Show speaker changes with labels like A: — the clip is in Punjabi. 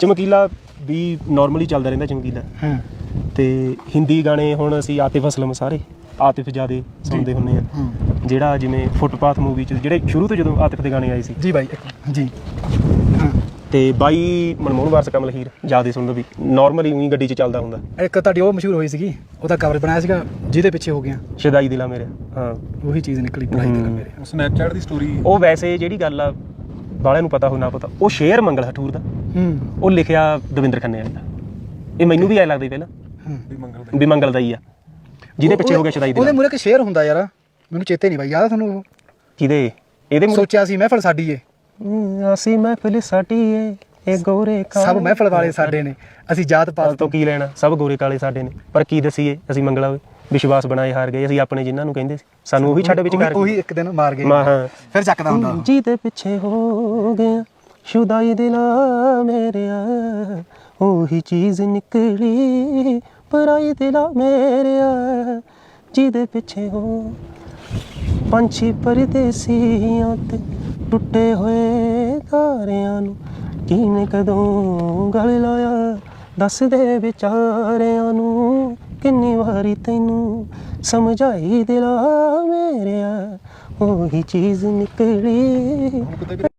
A: ਚਮਕੀਲਾ ਵੀ ਨਾਰਮਲੀ ਚੱਲਦਾ ਰਹਿੰਦਾ ਚਮਕੀਲਾ।
B: ਹਾਂ।
A: ਤੇ ਹਿੰਦੀ ਗਾਣੇ ਹੁਣ ਅਸੀਂ ਆਤਿਫ ਅਸਲਮ ਸਾਰੇ ਆਤਿਫ ਜਿਆਦੇ ਸੁਣਦੇ ਹੁੰਨੇ ਆ। ਜਿਹੜਾ ਜਿਵੇਂ ਫੁੱਟਪਾਥ ਮੂਵੀ ਚ ਜਿਹੜੇ ਸ਼ੁਰੂ ਤੋਂ ਜਦੋਂ ਆਤਿਫ ਦੇ ਗਾਣੇ ਆਏ ਸੀ।
B: ਜੀ ਬਾਈ ਜੀ।
A: ਤੇ ਬਾਈ ਮਨਮੋਹਨ ਵਾਰਸ ਕਮਲ ਹੀਰ ਜਿਆਦੇ ਸੁਣਦਾ ਵੀ ਨਾਰਮਲੀ ਉਹੀ ਗੱਡੀ 'ਚ ਚੱਲਦਾ ਹੁੰਦਾ।
B: ਇੱਕ ਤੁਹਾਡੀ ਉਹ ਮਸ਼ਹੂਰ ਹੋਈ ਸੀਗੀ ਉਹਦਾ ਕਵਰ ਬਣਾਇਆ ਸੀਗਾ ਜਿਹਦੇ ਪਿੱਛੇ ਹੋ ਗਿਆ।
A: ਸ਼ਦਾਈ ਦਿਲਾ ਮੇਰੇ ਹਾਂ।
B: ਉਹੀ ਚੀਜ਼ ਨਿਕਲੀ
A: ਹੂੰ।
B: ਮੇਰੇ।
C: ਸਨੈਪਚੈਟ ਦੀ ਸਟੋਰੀ
A: ਉਹ ਵੈਸੇ ਜਿਹੜੀ ਗੱਲ ਆ ਬਾਲਿਆਂ ਨੂੰ ਪਤਾ ਹੋ ਨਾ ਪਤਾ ਉਹ ਸ਼ੇਰ ਮੰਗਲ ਹਠੂਰ ਦਾ।
B: ਹੂੰ।
A: ਉਹ ਲਿਖਿਆ ਦਵਿੰਦਰ ਖੰਨੇ ਵਾਲੇ ਦਾ। ਇਹ ਮੈਨੂੰ ਵੀ ਐ ਲੱਗਦਾ ਸੀ ਪਹਿਲਾਂ।
B: ਹਾਂ।
C: ਵੀ ਮੰਗਲ ਦਾ
A: ਵੀ ਮੰਗਲ ਦਾ ਹੀ ਆ। ਜਿਹਦੇ ਪਿੱਛੇ ਹੋ ਗਿਆ ਸ਼ਦਾਈ
B: ਉਹਦੇ
A: ਦਿਲਾ
B: ਮੂਰੇ ਇੱਕ ਸ਼ੇਰ ਹੁੰਦਾ ਯਾਰ ਮੈਨੂੰ ਚੇਤੇ ਨਹੀਂ ਬਾਈ ਯਾਦ ਆ ਤੁਹਾਨੂੰ ਉਹ?
A: ਕਿਹਦੇ? ਇਹਦੇ ਮੂਹਰੇ-
B: ਸੋਚਿਆ ਸੀ ਮਹਿਫਲ ਸਾਡੀ ਏ।
A: ਹਮ, ਅਸੀਂ ਮਹਿਫਿਲ ਸਾਡੀ ਏ ਇਹ ਗੋਰੇ ਕਾਲੇ।
B: ਸਭ ਮਹਿਫਲ ਵਾਲੇ ਸਾਡੇ ਨੇ ਅਸੀਂ ਜਾਤ ਪਾਤ
A: ਤੋਂ ਕੀ ਲੈਣਾ ਸਭ ਗੋਰੇ ਕਾਲੇ ਸਾਡੇ ਨੇ। ਪਰ ਕੀ ਦਸੀਏ ਅਸੀਂ ਮੰਗਲਾ ਵਿਸ਼ਵਾਸ ਬਣਾਏ ਹਾਰ ਗਏ ਅਸੀਂ ਆਪਣੇ ਜਿਨ੍ਹਾਂ ਨੂੰ ਕਹਿੰਦੇ ਸੀ। ਸਾਨੂੰ ਉਹੀ ਛੱਡ ਵਿੱਚ ਕਰ
B: ਉਹੀ ਇੱਕ ਦਿਨ ਮਾਰ ਗਏ।
A: ਮਾ ਹਾਂ।
B: ਫਿਰ ਚੱਕਦਾ ਹੁੰਦਾ ਉਹ।
A: ਜਿਹਦੇ ਪਿੱਛੇ ਹੋ ਗਿਆ ਸ਼ੁਦਾਈ ਦਿਲਾ ਮੇਰਿਆ ਉਹੀ ਚੀਜ਼ ਨਿਕਲੀ ਪਰਾਈ ਦਿਲਾ ਮੇਰਿਆ ਜਿਹਦੇ ਪਿੱਛੇ ਹੋ। ਪੰਛੀ ਪਰਦੇਸੀਆਂ ਤੇ ਟੁੱਟੇ ਹੋਏ ਤਾਰਿਆਂ ਨੂੰ ਕਿਨੇ ਕਦੋਂ ਗਲ ਲਾਇਆ? ਦੱਸ ਦੇ ਵਿਚਾਰਿਆਂ ਨੂੰ। ਕਿੰਨੀ ਵਾਰੀ ਤੈਨੂੰ ਸਮਝਾਈ ਦਿਲਾ ਮੇਰਿਆ ਉਹੀ ਚੀਜ਼ ਨਿਕਲੀ।